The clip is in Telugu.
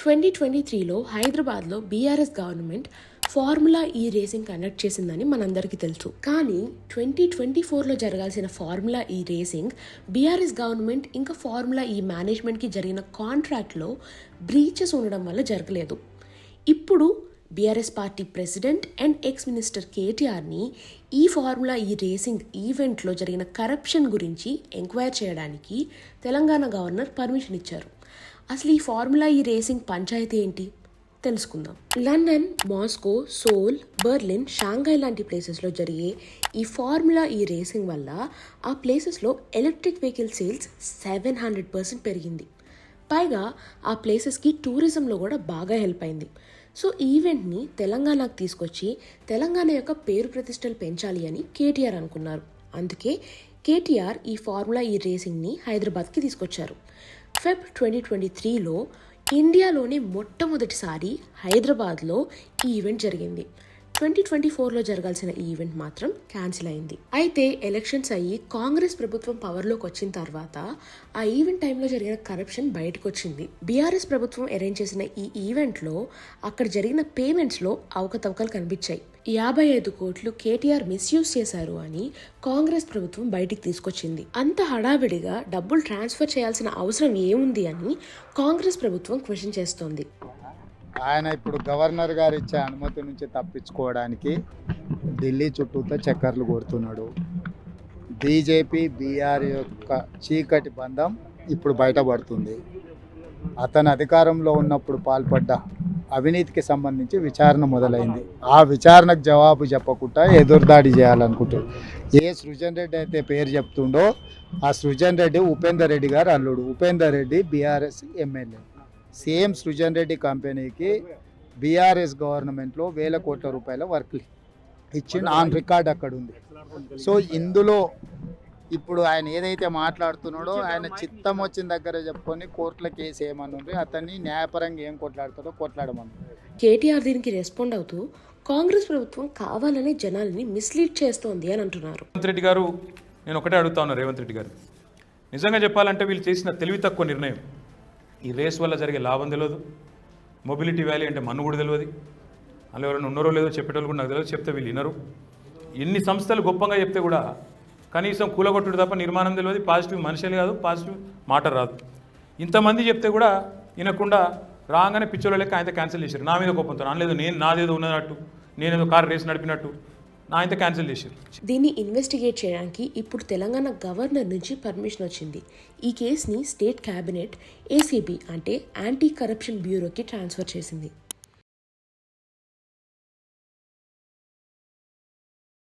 ట్వంటీ ట్వంటీ త్రీలో హైదరాబాద్లో BRS government formula E racing conduct చేసిందని మనందరికీ తెలుసు. కానీ ట్వంటీ ట్వంటీ ఫోర్లో జరగాల్సిన formula E racing BRS government ఇంకా ఫార్ములా ఈ మేనేజ్మెంట్కి జరిగిన కాంట్రాక్ట్లో బ్రీచెస్ ఉండడం వల్ల జరగలేదు. ఇప్పుడు BRS party president and ex minister కేటీఆర్ని ఈ ఫార్ములా ఈ రేసింగ్ ఈవెంట్లో జరిగిన కరప్షన్ గురించి ఎంక్వైర్ చేయడానికి తెలంగాణ గవర్నర్ పర్మిషన్ ఇచ్చారు. అసలు ఈ ఫార్ములా ఈ రేసింగ్ పంచాయతీ ఏంటి? తెలుసుకుందాం. London Moscow Seoul Berlin Shanghai లాంటి ప్లేసెస్లో జరిగే ఈ ఫార్ములా ఈ రేసింగ్ వల్ల ఆ ప్లేసెస్లో electric vehicle sales seven hundred percent పెరిగింది. పైగా ఆ ప్లేసెస్కి టూరిజంలో కూడా బాగా హెల్ప్ అయింది. సో ఈవెంట్ని తెలంగాణకు తీసుకొచ్చి తెలంగాణ యొక్క పేరు ప్రతిష్టలు పెంచాలి అని కేటీఆర్ అనుకున్నారు. అందుకే కేటీఆర్ ఈ ఫార్ములా ఈ రేసింగ్ని హైదరాబాద్కి తీసుకొచ్చారు. ఫెబ్ ట్వంటీ ట్వంటీ త్రీలో ఇండియాలోనే మొట్టమొదటిసారి హైదరాబాద్లో ఈ ఈవెంట్ జరిగింది. ట్వంటీ ట్వంటీ ఫోర్లో జరగాల్సిన ఈ ఈవెంట్ మాత్రం క్యాన్సిల్ అయింది. అయితే ఎలక్షన్స్ అయ్యి కాంగ్రెస్ ప్రభుత్వం పవర్లోకి వచ్చిన తర్వాత ఆ ఈవెంట్ టైంలో జరిగిన కరప్షన్ బయటకు వచ్చింది బీఆర్ఎస్ ప్రభుత్వం అరేంజ్ చేసిన ఈ ఈవెంట్లో అక్కడ జరిగిన పేమెంట్స్లో అవకతవకలు కనిపించాయి. యాభై ఐదు కోట్లు కేటీఆర్ మిస్యూజ్ చేశారు అని కాంగ్రెస్ ప్రభుత్వం బయటికి తీసుకొచ్చింది. అంత హడావిడిగా డబ్బులు ట్రాన్స్ఫర్ చేయాల్సిన అవసరం ఏముంది అని కాంగ్రెస్ ప్రభుత్వం క్వశ్చన్ చేస్తోంది. ఆయన ఇప్పుడు గవర్నర్ గారు ఇచ్చే అనుమతి నుంచి తప్పించుకోవడానికి ఢిల్లీ చుట్టూతో చక్కర్లు కొడుతున్నాడు. బీజేపీ బీఆర్ యొక్క చీకటి బంధం ఇప్పుడు బయటపడుతుంది. అతను అధికారంలో ఉన్నప్పుడు పాల్పడ్డ అవినీతికి సంబంధించి విచారణ మొదలైంది. ఆ విచారణకు జవాబు చెప్పకుండా ఎదురుదాడి చేయాలనుకుంటాడు. ఏ సృజన్ రెడ్డి అయితే పేరు చెప్తుండో ఆ సృజన్ రెడ్డి ఉపేందర్ రెడ్డి గారు అల్లుడు. Upender Reddy BRS MLA. Same Srujan Reddy కంపెనీకి బీఆర్ఎస్ గవర్నమెంట్లో వేల కోట్ల రూపాయల వర్క్ ఇచ్చిన ఆన్ రికార్డ్ అక్కడ ఉంది సో ఇందులో ఇప్పుడు ఆయన ఏదైతే మాట్లాడుతున్నాడో ఆయన చిత్తం వచ్చిన దగ్గర చెప్పుకొని కోర్టుల కేసు ఏమనుంది? అతన్ని న్యాయపరంగా ఏం కొట్లాడుతాడో కొట్లాడమని. కేటీఆర్ దీనికి రెస్పాండ్ అవుతూ కాంగ్రెస్ ప్రభుత్వం కావాలనే జనాల్ని మిస్లీడ్ చేస్తోంది అని అంటున్నారు. రేవంత్ రెడ్డి గారు నేను ఒకటే అడుగుతా ఉన్నా రేవంత్ రెడ్డి గారు. నిజంగా చెప్పాలంటే వీళ్ళు చేసిన తెలివి తక్కువ నిర్ణయం. ఈ రేస్ వల్ల జరిగే లాభం తెలియదు మొబిలిటీ వ్యాలీ అంటే మన్ను కూడా తెలియదు అందులో ఎవరైనా ఉన్నారో లేదో చెప్పేటోళ్ళు కూడా నాకు తెలియదు చెప్తే వీళ్ళు వినరు. ఎన్ని సంస్థలు గొప్పగా చెప్తే కూడా కనీసం కూలగొట్టుడు తప్ప నిర్మాణం తెలియదు పాజిటివ్ మనుషులు కాదు పాజిటివ్ మాట రాదు. ఇంతమంది చెప్తే కూడా వినకుండా రాగానే పిచ్చోళ్ళ లెక్క ఆయన క్యాన్సిల్ చేశారు. నా మీద కోపంతో అనలేదు నేను నాదేదో ఉన్నట్టు నేనేదో కారు రేస్ నడిపినట్టు నా క్యాన్సిల్ చేశారు దీన్ని ఇన్వెస్టిగేట్ చేయడానికి ఇప్పుడు తెలంగాణ గవర్నర్ నుంచి పర్మిషన్ వచ్చింది. ఈ కేసుని స్టేట్ క్యాబినెట్ ఏసీబీ అంటే యాంటీ కరప్షన్ బ్యూరోకి ట్రాన్స్ఫర్ చేసింది.